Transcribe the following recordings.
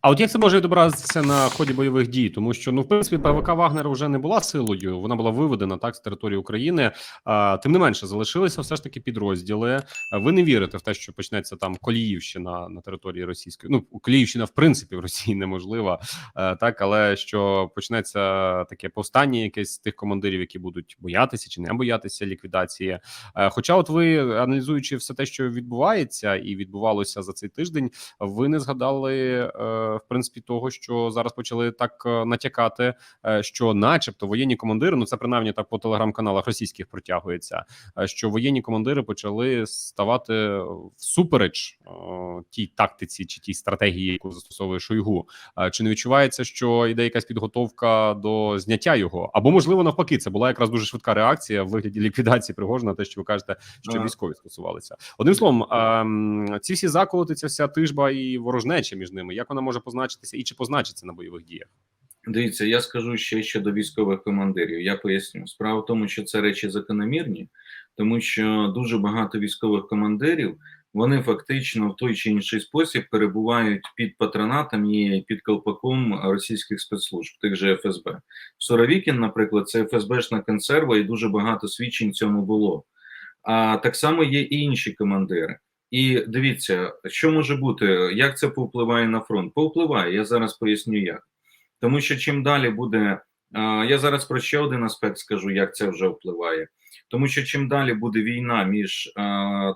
А от як це може відобразитися на ході бойових дій? Тому що ну в принципі ПВК Вагнера вже не була силою, вона була виведена так з території України. А тим не менше залишилися все ж таки підрозділи. Ви не вірите в те, що почнеться там Коліївщина на території російської. Ну Коліївщина в принципі в Росії неможлива, е, так але що почнеться таке повстання, якесь тих командирів, які будуть боятися чи не боятися ліквідації. Е, Хоча, от ви аналізуючи все те, що відбувається, і відбувалося за цей тиждень, ви не згадали е, в принципі того, що зараз почали так е, натякати, е, що, начебто, воєнні командири, ну це принаймні так по телеграм-каналах російських протягується. е, Що воєнні командири почали ставати всупереч тій тактиці чи тій стратегії, яку застосовує Шойгу. Чи не відчувається, що йде якась підготовка до зняття його? Або можливо навпаки, це була якраз дуже швидка реакція в вигляді ліквідації Пригожина, те, що ви кажете, що військові стосувалися. Одним словом, ем, ці всі заколоти, ця вся тижба і ворожнеча між ними, як вона може позначитися і чи позначиться на бойових діях? Дивіться, я скажу ще щодо військових командирів. Я поясню. Справа в тому, що це речі закономірні, тому що дуже багато військових командирів вони фактично в той чи інший спосіб перебувають під патронатом і під колпаком російських спецслужб, тих же ФСБ. Суровікін, наприклад, це ФСБшна консерва, і дуже багато свідчень цьому було. А так само є і інші командири. І дивіться, що може бути, як це повпливає на фронт? Повпливає, я зараз поясню як. Тому що чим далі буде, я зараз про ще один аспект скажу, як це вже впливає. Тому що чим далі буде війна між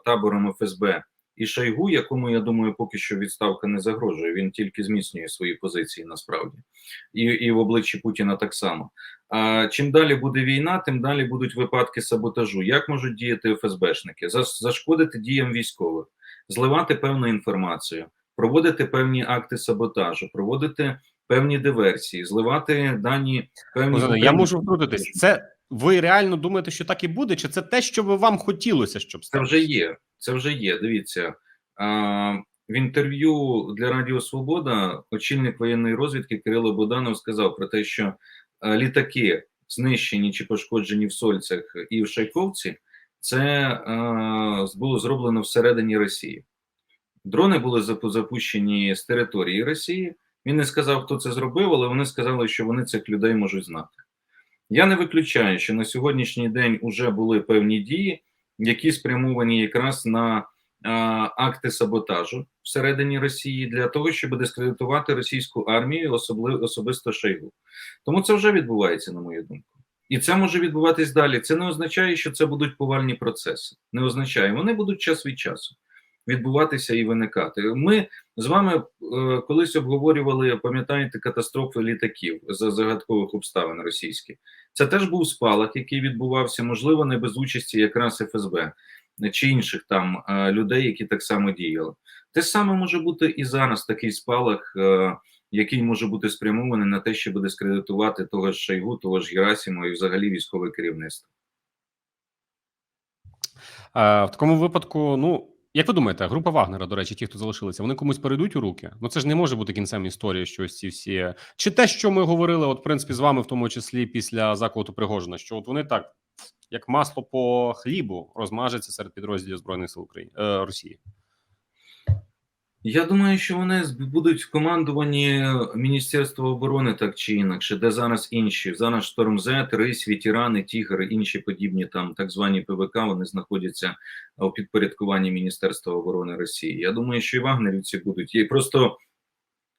табором ФСБ і Шойгу, якому я думаю, поки що відставка не загрожує. Він тільки зміцнює свої позиції насправді, і, і в обличчі Путіна так само. А чим далі буде війна, тим далі будуть випадки саботажу. Як можуть діяти ФСБшники? Зашкодити діям військових, зливати певну інформацію, проводити певні акти саботажу, проводити певні диверсії, зливати дані певні. Я можу втрутитись. Це ви реально думаєте, що так і буде? Чи це те, що би вам хотілося, щоб Це вже є. Це вже є. Дивіться. В інтерв'ю для Радіо Свобода очільник воєнної розвідки Кирило Буданов сказав про те, що літаки, знищені чи пошкоджені в Сольцях і в Шайковці, це було зроблено всередині Росії. Дрони були запущені з території Росії. Він не сказав, хто це зробив, але вони сказали, що вони цих людей можуть знати. Я не виключаю, що на сьогоднішній день вже були певні дії, які спрямовані якраз на а, акти саботажу всередині Росії для того, щоб дискредитувати російську армію, особливо особисто Шойгу. Тому це вже відбувається, на мою думку. І це може відбуватись далі. Це не означає, що це будуть повальні процеси. Не означає, вони будуть час від часу відбуватися і виникати. Ми з вами е, колись обговорювали, пам'ятаєте, катастрофи літаків за загадкових обставин російських. Це теж був спалах, який відбувався, можливо, не без участі якраз ФСБ чи інших там е, людей, які так само діяли. Те саме може бути і зараз такий спалах, е, який може бути спрямований на те, щоб дискредитувати того ж Шойгу, того ж Герасимова і взагалі військове керівництво. В такому випадку, ну як ви думаєте, група Вагнера, до речі, ті, хто залишилися, вони комусь перейдуть у руки? Ну це ж не може бути кінцем історії, що ось ці всі чи те, що ми говорили, от в принципі, з вами, в тому числі після заколоту Пригожина, що от вони так, як масло по хлібу, розмажаться серед підрозділів збройних сил України е, Росії. Я думаю, що вони будуть в командуванні Міністерства оборони так чи інакше, де зараз інші. Зараз Штормзет, Рись, Ветерани, Тігр, інші подібні там так звані ПВК, вони знаходяться у підпорядкуванні Міністерства оборони Росії. Я думаю, що і вагнерівці будуть. І просто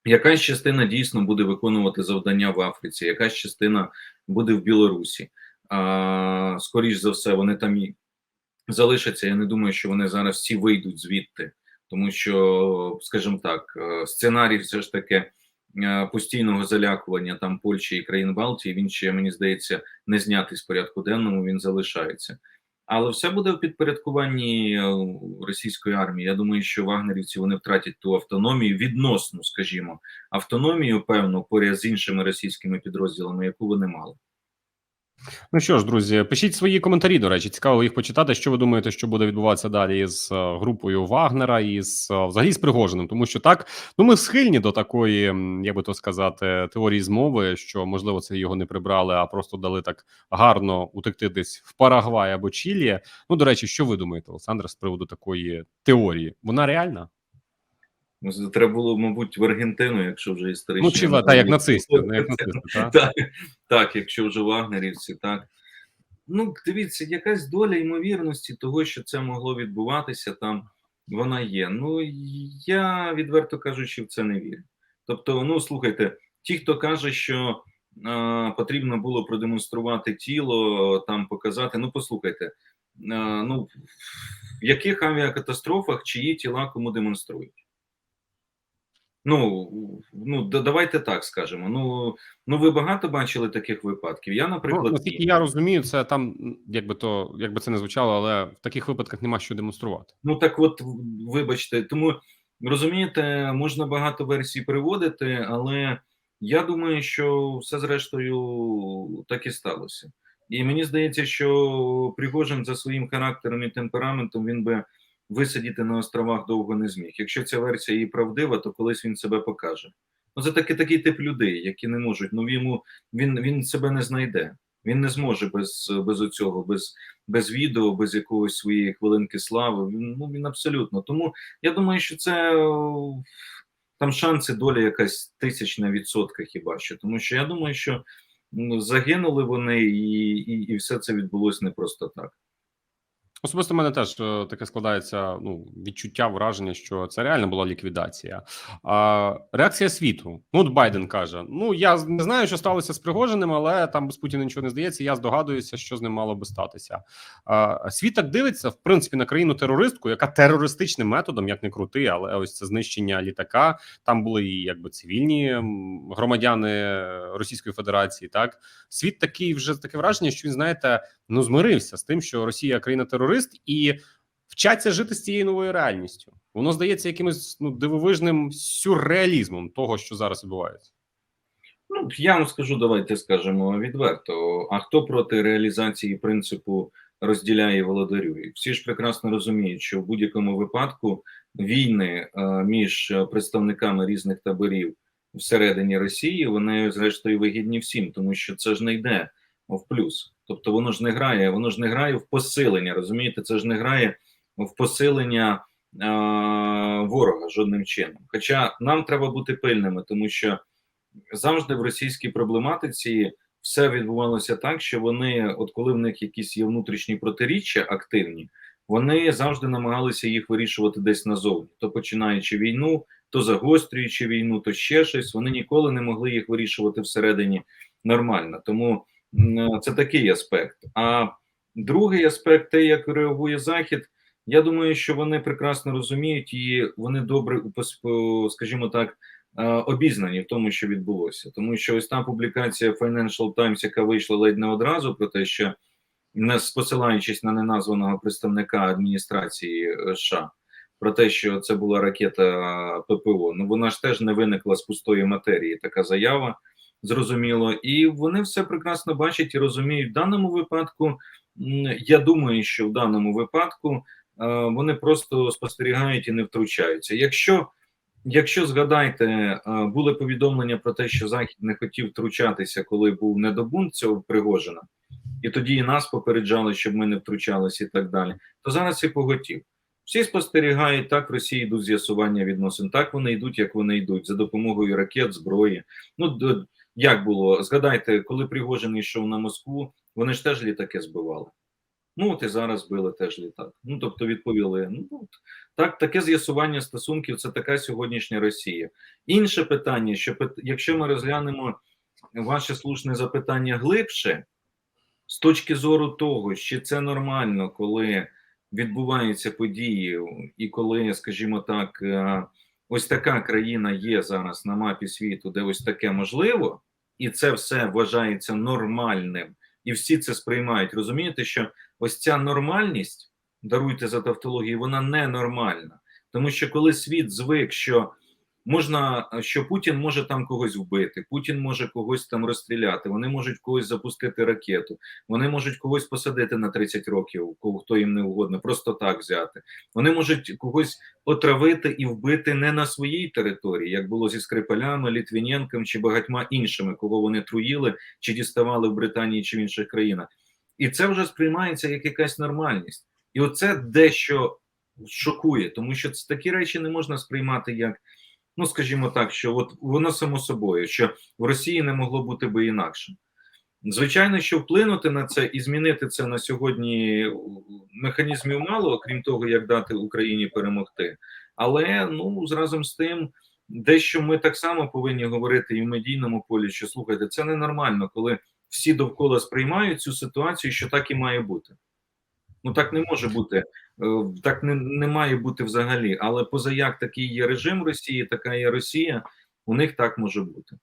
якась частина дійсно буде виконувати завдання в Африці, якась частина буде в Білорусі. А, скоріш за все, вони там і залишаться. Я не думаю, що вони зараз всі вийдуть звідти тому що, скажімо так, е, сценарій все ж таки е, постійного залякування там Польщі і країн Балтії, він ще мені здається не знятий з порядку денному. Він залишається, але все буде в підпорядкуванні е, російської армії. Я думаю, що вагнерівці вони втратять ту автономію, відносну, скажімо, автономію, певну поряд з іншими російськими підрозділами, яку вони мали. Ну що ж, друзі, пишіть свої коментарі. До речі, цікаво їх почитати. Що ви думаєте, що буде відбуватися далі з е, групою Вагнера і з е, взагалі з Пригожиним? Тому що так, ну ми схильні до такої, як би то сказати, теорії змови, що можливо це його не прибрали, а просто дали так гарно утекти десь в Парагвай або Чилі. Ну до речі, що ви думаєте, Олександр, з приводу такої теорії? Вона реальна? Треба було, мабуть, в Аргентину, якщо вже історично. Ну, чи та, як нацисти, ну, як нацисти, так? Так, так, якщо вже вагнерівці, так. Ну, дивіться, якась доля ймовірності того, що це могло відбуватися, там вона є. Ну, я, відверто кажучи, в це не вірю. Тобто, ну, слухайте, ті, хто каже, що е, потрібно було продемонструвати тіло, там показати, ну, послухайте, е, ну, в яких авіакатастрофах чиї тіла кому демонструють? Ну, ну давайте так скажемо. Ну, ну ви багато бачили таких випадків. Я, Ну, наприклад, наскільки я розумію, це там, якби то, якби це не звучало, але в таких випадках нема що демонструвати. Ну так, от вибачте, тому розумієте, можна багато версій приводити, але я думаю, що все зрештою так і сталося. І мені здається, що Пригожин за своїм характером і темпераментом він би висидіти на островах довго не зміг. Якщо ця версія і правдива, то колись він себе покаже. Ну, це таки такий тип людей, які не можуть. Ну йому він, він себе не знайде. Він не зможе без, без оцього, без, без відео, без якогось своєї хвилинки слави. Він, ну він абсолютно. Тому я думаю, що це там шанси доля якась тисячна відсотка хіба що. Тому що я думаю, що ну, загинули вони, і, і, і все це відбулося не просто так. Особисто в мене теж е, таке складається ну, відчуття, враження, що це реально була ліквідація. А, реакція світу. Ну, от Байден каже: Ну я не знаю, що сталося з Пригожиним, але там без Путіна нічого не здається. Я здогадуюся, що з ним мало би статися. А, світ так дивиться, в принципі, на країну терористку, яка терористичним методом, як не крути, але ось це знищення літака. Там були і якби цивільні громадяни Російської Федерації. Так світ такий вже таке враження, що він знаєте, ну змирився з тим, що Росія країна терорист, і вчаться жити з цією новою реальністю. Воно здається якимось ну дивовижним сюрреалізмом того, що зараз відбувається. Ну, я вам скажу, давайте скажемо відверто. А хто проти реалізації принципу розділяє і володарює? Всі ж прекрасно розуміють, що в будь-якому випадку війни е, між представниками різних таборів всередині Росії вони зрештою вигідні всім, тому що це ж не йде в плюс. Тобто воно ж не грає, воно ж не грає в посилення. Розумієте, це ж не грає в посилення е, ворога жодним чином. Хоча нам треба бути пильними, тому що завжди в російській проблематиці все відбувалося так, що вони, от коли в них якісь є внутрішні протиріччя активні, вони завжди намагалися їх вирішувати десь назовні, то починаючи війну, то загострюючи війну, то ще щось. Вони ніколи не могли їх вирішувати всередині нормально. Тому це такий аспект. А другий аспект, те, як реагує Захід. Я думаю, що вони прекрасно розуміють і вони добре, скажімо так, е, обізнані в тому, що відбулося, тому що ось та публікація Financial Times, яка вийшла ледь не одразу, про те, що не посилаючись на неназваного представника адміністрації е, США, про те, що це була ракета ППО. Ну вона ж теж не виникла з пустої матерії. Така заява зрозуміло, і вони все прекрасно бачать і розуміють. В даному випадку я думаю, що в даному випадку е, вони просто спостерігають і не втручаються. Якщо Якщо згадаєте, е, були повідомлення про те, що Захід не хотів втручатися, коли був недобунт цього Пригожина, і тоді і нас попереджали, щоб ми не втручалися і так далі. То зараз і поготів. Всі спостерігають, так в Росії йдуть з'ясування відносин. Так вони йдуть, як вони йдуть, за допомогою ракет, зброї. Ну як було? Згадайте, коли Пригожин йшов на Москву, вони ж теж літаки збивали. Ну, от і зараз збили теж літак. Ну, тобто відповіли: ну от, так, таке з'ясування стосунків це така сьогоднішня Росія. Інше питання, що якщо ми розглянемо ваше слушне запитання глибше, з точки зору того, що це нормально, коли відбуваються події, і коли, скажімо так, е, ось така країна є зараз на мапі світу, де ось таке можливо, і це все вважається нормальним, і всі це сприймають. Розумієте, що ось ця нормальність, даруйте за тавтологію, вона ненормальна. Тому що коли світ звик, що можна, що Путін може там когось вбити, Путін може когось там розстріляти, вони можуть когось запустити ракету, вони можуть когось посадити на 30 років, кого хто їм не угодно, просто так взяти. Вони можуть когось отравити і вбити не на своїй території, як було зі Скрипалями, Літвіненком чи багатьма іншими, кого вони труїли чи діставали в Британії чи в інших країнах. І це вже сприймається як якась нормальність. І оце дещо шокує, тому що такі речі не можна сприймати як Ну, скажімо так, що от воно само собою, що в Росії не могло бути би інакше. Звичайно, що вплинути на це і змінити це на сьогодні механізмів мало, окрім того, як дати Україні перемогти. Але ну разом з тим, дещо ми так само повинні говорити і в медійному полі, що слухайте, це ненормально, коли всі довкола сприймають цю ситуацію, що так і має бути. Ну так не може бути, е, так не, не має бути взагалі. Але поза як такий є режим Росії, така є Росія, у них так може бути.